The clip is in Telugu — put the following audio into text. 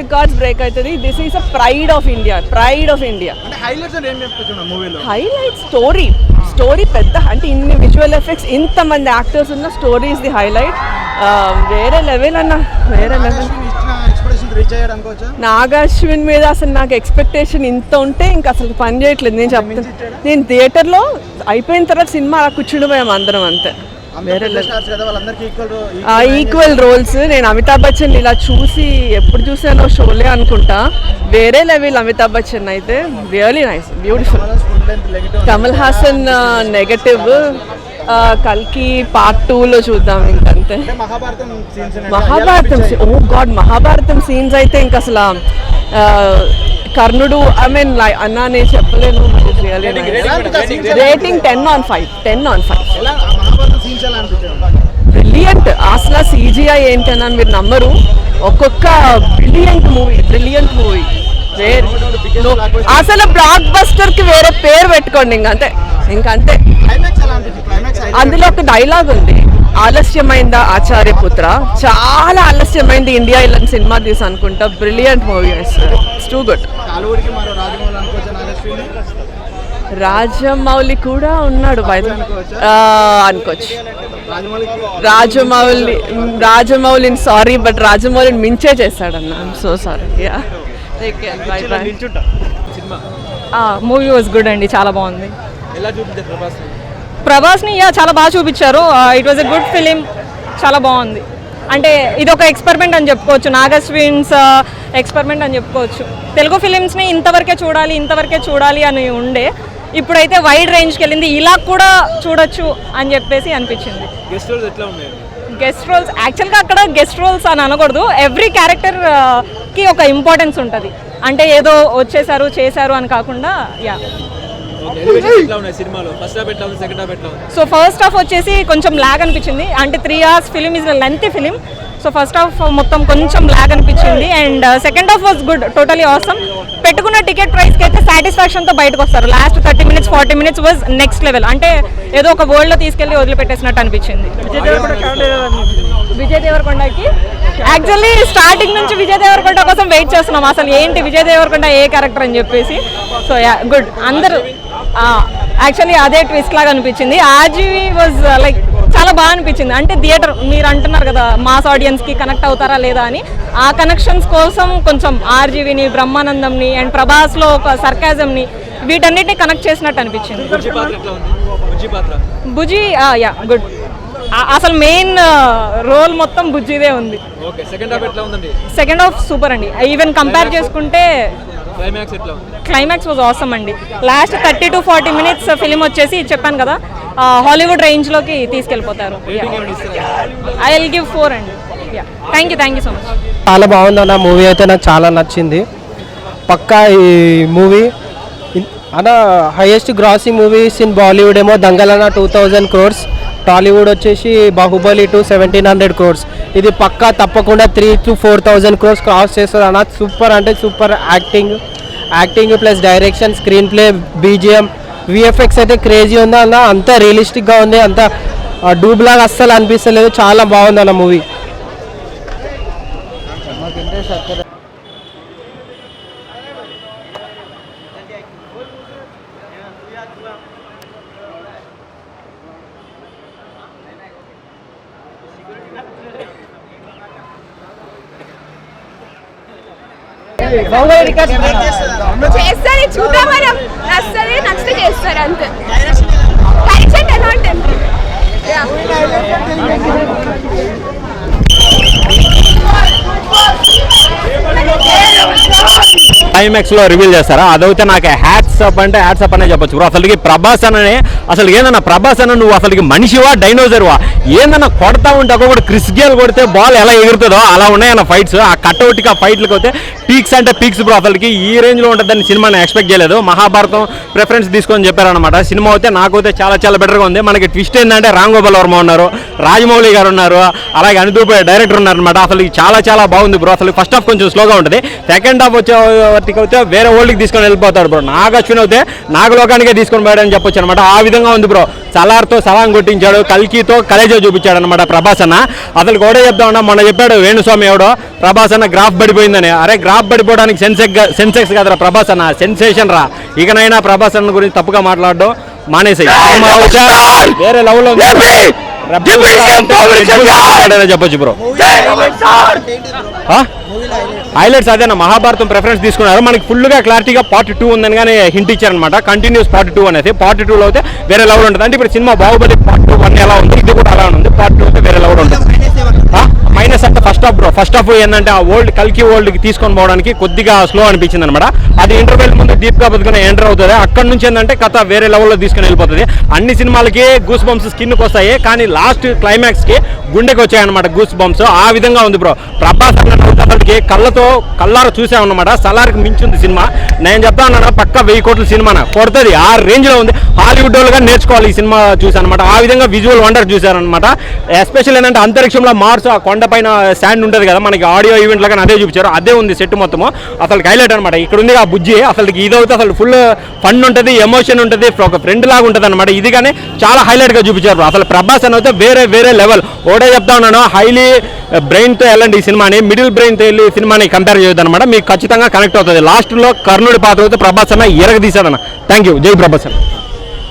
రికార్డ్స్ బ్రేక్ అవుతుంది. This is a pride of India pride of India highlight story story పెద్ద అంటే ఇన్ని విజువల్ ఎఫెక్ట్స్ ఇంతమంది యాక్టర్స్ ఉన్న స్టోరీ ఇస్ ది హైలైట్ వేరే లెవెల్ అన్న వేరే లెవెల్ నాగాశ్విన్ మీద అసలు నాకు ఎక్స్పెక్టేషన్ ఇంత ఉంటే ఇంకా అసలు పని చేయట్లేదు. నేను చెప్తాను నేను థియేటర్లో అయిపోయిన తర్వాత సినిమా అలా కూర్చుండిపోయాం అందరం అంతే. వేరే ఈక్వల్ ఈక్వల్ రోల్స్ నేను అమితాబ్ బచ్చన్ ఇలా చూసి ఎప్పుడు చూసానో షోలే అనుకుంటా. వేరే లెవెల్ అమితాబ్ బచ్చన్ అయితే really nice beautiful Kamal Haasan negative కల్కి పార్ట్ టూలో చూద్దాం ఇంకంతే. Mahabharatam scenes Mahabharatam oh god Mahabharatam scenes అయితే ఇంక అసలు కర్ణుడు ఐ మీన్ అన్నా నేను చెప్పలేను rating ten on five ten on five brilliant అసలు సీజీఐ అని మీరు నమ్మరు. ఒక్కొక్క బ్రిలియంట్ మూవీ బ్రిలియంట్ మూవీ అసలు బ్లాక్ బస్టర్కి వేరే పేరు పెట్టుకోండి ఇంకంతే ఇంకంతే అందులో ఒక డైలాగ్ ఉంది. ఆలస్యమైందా ఆచార్య పుత్ర? చాలా ఆలస్యమైంది ఇండియా ఇలా సినిమా తీసి అనుకుంటా. Brilliant movie it's too good టాలీవుడ్కి మరో రాజమౌళి అనుకోవచ్చా నాగశ్విని రాజమౌళి కూడా ఉన్నాడు బయట అనుకోవచ్చు. రాజమౌళి రాజమౌళిని సారీ బట్ రాజమౌళిని మించే చేశాడన్న. So sorry ya movie was good అండి చాలా బాగుంది. ప్రభాస్ని? యా చాలా బాగా చూపించారు. It was a good film చాలా బాగుంది. అంటే ఇది ఒక ఎక్స్పెరిమెంట్ అని చెప్పుకోవచ్చు. నాగస్విన్స్ ఎక్స్పెరిమెంట్ అని చెప్పుకోవచ్చు. తెలుగు ఫిలిమ్స్ని ఇంతవరకే చూడాలి ఇంతవరకే చూడాలి అని ఉండే. ఇప్పుడైతే వైడ్ రేంజ్కి వెళ్ళింది. ఇలా కూడా చూడొచ్చు అని చెప్పేసి అనిపించింది. గెస్ట్ రోల్స్ ఎట్లా ఉన్నాయండి? గెస్ట్ రోల్స్ యాక్చువల్గా అక్కడ గెస్ట్ రోల్స్ అని అనకూడదు. ఎవ్రీ క్యారెక్టర్కి ఒక ఇంపార్టెన్స్ ఉంటుంది. అంటే ఏదో వచ్చేసారు చేశారు అని కాకుండా యా ఉన్నాయి సో ఫస్ట్ హాఫ్ వచ్చేసి కొంచెం ల్యాగ్ అనిపించింది. అంటే three hours film is length film so first half మొత్తం కొంచెం ల్యాగ్ అనిపించింది. And second half was good totally awesome పెట్టుకున్న టికెట్ ప్రైస్కి అయితే సాటిస్ఫాక్షన్తో బయటకు వస్తారు. Last thirty minutes forty minutes was next level అంటే ఏదో ఒక వరల్డ్లో తీసుకెళ్ళి వదిలిపెట్టేసినట్టు అనిపించింది. విజయ్ దేవరకొండకి? యాక్చువల్లీ స్టార్టింగ్ నుంచి విజయ్ దేవరకొండ కోసం వెయిట్ చేస్తున్నాం. అసలు ఏంటి విజయ్ దేవరకొండ ఏ క్యారెక్టర్ అని చెప్పేసి. సో యా గుడ్ అందరూ యాక్చువల్లీ అదే ట్విస్ట్ లాగా అనిపించింది. ఆర్జీవి వాజ్ లైక్ చాలా బాగా అనిపించింది. అంటే థియేటర్ మీరు అంటున్నారు కదా మాస్ ఆడియన్స్కి కనెక్ట్ అవుతారా లేదా అని. ఆ కనెక్షన్స్ కోసం కొంచెం ఆర్జీవిని బ్రహ్మానందంని అండ్ ప్రభాస్లో ఒక సర్కాజంని వీటన్నిటిని కనెక్ట్ చేసినట్టు అనిపించింది. Bujji Bujji ya good. అసలు మెయిన్ రోల్ మొత్తం బుజ్జిదే ఉంది. సెకండ్ హాఫ్ సూపర్ అండి. ఈవెన్ కంపేర్ చేసుకుంటే క్లైమాక్స్ వాజ్ ఆసమ్ అండి. Last thirty to forty minutes film వచ్చేసి చెప్పాను కదా హాలీవుడ్ రేంజ్లోకి తీసుకెళ్ళిపోతారు. ఐ విల్ గివ్ ఫోర్ అండి thank you thank you so much చాలా బాగుందన్న మూవీ అయితే నాకు చాలా నచ్చింది. పక్కా ఈ మూవీ అన్న highest grossing movies in Bollywood ఏమో దంగలన టూ థౌజండ్ క్రోర్స్ టాలీవుడ్ వచ్చేసి Baahubali two seventeen hundred crores ఇది పక్కా తప్పకుండా three to four thousand crores cross చేస్తుంది అన్న. సూపర్ అంటే super acting acting plus direction screenplay BGM VFX అయితే క్రేజీ ఉంది అన్న. అంత రియలిస్టిక్గా ఉంది. అంత డూబ్లాగా అస్సలు అనిపిస్తలేదు. చాలా బాగుంది అన్న మూవీ చేస్తారు. చూద్దాం మనం నచ్చది నచ్చితే చేస్తారు అంతే. డైరెక్షన్ ఎలా ఉంటుంది? క్లైమాక్స్లో రివీల్ చేస్తారా? అదైతే నాకు హ్యాట్స్ అప్ అంటే హ్యాట్స్ అప్ అనే చెప్పొచ్చు. బ్రో అసలుకి ప్రభాస్ అనే అసలు ఏందన్నా ప్రభాస్ అన్న నువ్వు అసలుకి మనిషివా డైనోజర్వా ఏందన్నా కొడతా ఉంటే కూడా క్రిస్ గేల్ కొడితే బాల్ ఎలా ఎగురుతుందో అలా ఉన్నాయన్న ఫైట్స్ ఆ కట్అవుట్కి ఆ ఫైట్లకు అయితే పీక్స్ అంటే పీక్స్ బ్రో అసలుకి ఈ రేంజ్లో ఉంటుందని సినిమా ఎక్స్పెక్ట్ చేయలేదు. మహాభారతం ప్రిఫరెన్స్ తీసుకొని చెప్పారనమాట సినిమా అయితే నాకైతే చాలా చాలా బెటర్గా ఉంది. మనకి ట్విస్ట్ ఏంటంటే రామ్ గోపాల్ వర్మ ఉన్నారు రాజమౌళి గారు ఉన్నారు అలాగే అనుదూప డైరెక్టర్ ఉన్నారనమాట అసలు చాలా చాలా బాగుంది బ్రో అసలు ఫస్ట్ హాఫ్ కొంచెం స్లోగా ఉంటుంది. సెకండ్ హాఫ్ వచ్చే కార్తీక్ అయితే వేరే ఓల్డ్కి తీసుకొని వెళ్ళిపోతాడు బ్రో నాగ అశ్విన్ అయితే నాగలోకానికే తీసుకొని పోయాడని చెప్పొచ్చు అనమాట ఆ విధంగా ఉంది బ్రో సలార్తో సలాం కొట్టించాడు కల్కితో కలేజో చూపించాడు అనమాట ప్రభాస్ అన్న అసలు కూడా చెప్తామన్నా మొన్న చెప్పాడు వేణుస్వామి ఎవడో ప్రభాస్ అన్న గ్రాఫ్ పడిపోయిందని. అరే గ్రాఫ్ పడిపోవడానికి సెన్సెక్ సెన్సెక్స్ కదరా ప్రభాస్ అన్న సెన్సేషన్ రా. ఇకనైనా ప్రభాస్ అన్న గురించి తప్పుగా మాట్లాడడం మానేసాయి. వేరే లెవెల్లో ఉంది. చెప్పొచ్చు బ్రో హైలైట్స్ అదేనా మహాభారతం ప్రిఫరెన్స్ తీసుకున్నారు. మనకి ఫుల్గా క్లారిటీగా పార్ట్ టూ ఉందని కానీ హింట్ ఇచ్చారనమాట. కంటిన్యూస్ పార్ట్ టూ అనేది. పార్ట్ టూలో అయితే వేరే లెవెల్ ఉంటుంది. అంటే ఇప్పుడు సినిమా బాహుబలి పార్ట్ టూ వన్ ఎలా ఉంది? ఇది కూడా అలా ఉంది. పార్ట్ టూ అయితే వేరే లెవెల్ ఉంటుంది. మైనస్ అంటే first half bro first half ఏంటంటే ఆ ఓల్డ్ కల్కి ఓల్డ్కి తీసుకొని పోవడానికి కొద్దిగా స్లో అనిపించింది అనమాట అది ఇంటర్వెల్ ముందు డీప్గా ఎంటర్ అవుతుంది. అక్కడ నుంచి ఏంటంటే కథ వేరే లెవెల్లో తీసుకొని వెళ్ళిపోతుంది. అన్ని సినిమాలకి గూస్ బంప్స్ స్కిన్కి వస్తాయి. కానీ లాస్ట్ క్లైమాక్స్కి గుండెకి వచ్చాయన్నమాట గూస్ బంప్స్ ఆ విధంగా ఉంది బ్రో ప్రభాస్ అన్నకి కళ్ళతో కళ్ళార చూసామన్నమాట సలార్కి మించింది సినిమా. నేను చెప్తా ఉన్నాను పక్క వెయ్యి కోట్ల సినిమా కొడుతుంది. ఆ రేంజ్లో ఉంది. హాలీవుడ్ వాళ్ళుగా నేర్చుకోవాలి ఈ సినిమా చూసానమాట ఆ విధంగా విజువల్ వండర్ చూశారనమాట ఎస్పెషల్ ఏంటంటే అంతరిక్షంలో మార్స్ ఆ కొండపైన స్టాండ్ ఉంటుంది కదా మనకి ఆడియో ఈవెంట్ లాగా అదే చూపించారు. అదే ఉంది సెట్ మొత్తము. అసలు హైలైట్ అనమాట ఇక్కడ ఉంది ఆ బుజ్జి. అసలు ఇది అసలు ఫుల్ ఫన్ ఉంటుంది ఎమోషన్ ఉంటుంది ఒక ఫ్రెండ్ లాగా ఉంటుంది అనమాట ఇది కానీ చాలా హైలైట్గా చూపించారు. అసలు ప్రభాస్ అని అయితే వేరే వేరే లెవెల్ ఒకటే చెప్తా ఉన్నాను హైలీ బ్రెయిన్తో eh, వెళ్ళండి ఈ సినిమాని. మిడిల్ బ్రెయిన్తో వెళ్ళి ఈ సినిమాని కంపేర్ చేయొద్దు అనమాట మీకు ఖచ్చితంగా కనెక్ట్ అవుతుంది. లాస్ట్లో కర్ణుడి పాత్ర అయితే ప్రభాస్ అన్న ఎరగ తీశాడన్న థ్యాంక్ యూ జై ప్రభాస్ అన్న.